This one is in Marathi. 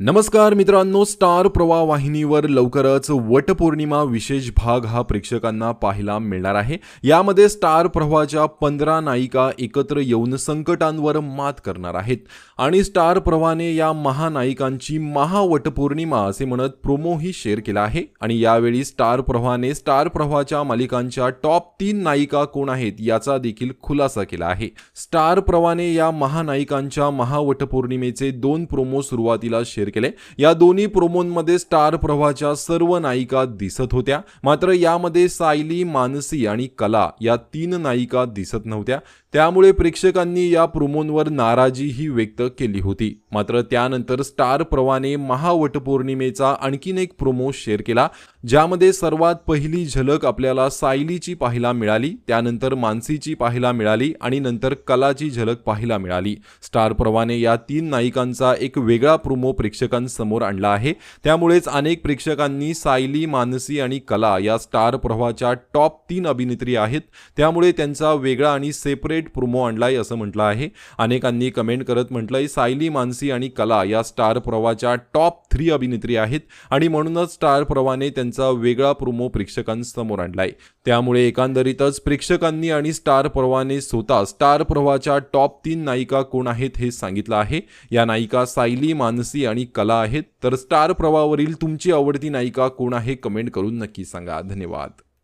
नमस्कार मित्रांनो स्टार प्रवाह वाहिनीवर लवकरच वटपौर्णिमा विशेष भाग हा प्रेक्षकांना पाहायला मिळणार आहे. यामध्ये स्टार प्रवाहाच्या पंधरा नायिका एकत्र येऊन संकटांवर मात करणार आहेत. आणि स्टार प्रवाहाने या महानायिकांची महावटपौर्णिमा असे म्हणत प्रोमोही शेअर केला आहे. आणि यावेळी स्टार प्रवाहाने स्टार प्रवाहाच्या मालिकांच्या टॉप तीन नायिका कोण आहेत याचा देखील खुलासा केला आहे. स्टार प्रवाहाने या महानायिकांच्या महावटपौर्णिमेचे दोन प्रोमो सुरुवातीला शेअर केले. या दोन्ही प्रोमोंमध्ये स्टार प्रवाहाच्या सर्व नायिका दिसत होत्या. मात्र यामध्ये सायली मानसी आणि कला या तीन नायिका दिसत नव्हत्या. त्यामुळे प्रेक्षकांनी या प्रोमोंवर नाराजीही व्यक्त केली होती. मात्र त्यानंतर स्टार प्रवाहाने महावटपौर्णिमेचा आणखीन एक प्रोमो शेअर केला ज्यामध्ये सर्वात पहिली झलक आपल्याला सायलीची पाहायला मिळाली त्यानंतर मानसीची पाहायला मिळाली आणि नंतर कलाची झलक पाहायला मिळाली. स्टार प्रवाहाने या तीन नायिकांचा एक वेगळा प्रोमो प्रेक्षकांसमोर आणला आहे. त्यामुळेच अनेक प्रेक्षकांनी सायली मानसी आणि कला या स्टार प्रवाच्या टॉप तीन अभिनेत्री आहेत. त्यामुळे त्यांचा वेगळा आणि सेपरेट प्रोमो आणलाय असं म्हटलं आहे. अनेकांनी कमेंट करत म्हटलंय सायली मानसी आणि कला या स्टार प्रवाहाच्या टॉप थ्री अभिनेत्री आहेत आणि म्हणूनच स्टार प्रवाहाने त्यांचा वेगळा प्रोमो प्रेक्षकांसमोर आणलाय. त्यामुळे एकंदरीतच प्रेक्षकांनी आणि स्टार प्रवाहाने स्वतः स्टार प्रवाहाच्या टॉप तीन नायिका कोण आहेत हे सांगितलं आहे. या नायिका सायली मानसी आणि कला आहेत. तर स्टार प्रवाहावरील तुमची आवडती नायिका कोण आहे कमेंट करून नक्की सांगा. धन्यवाद.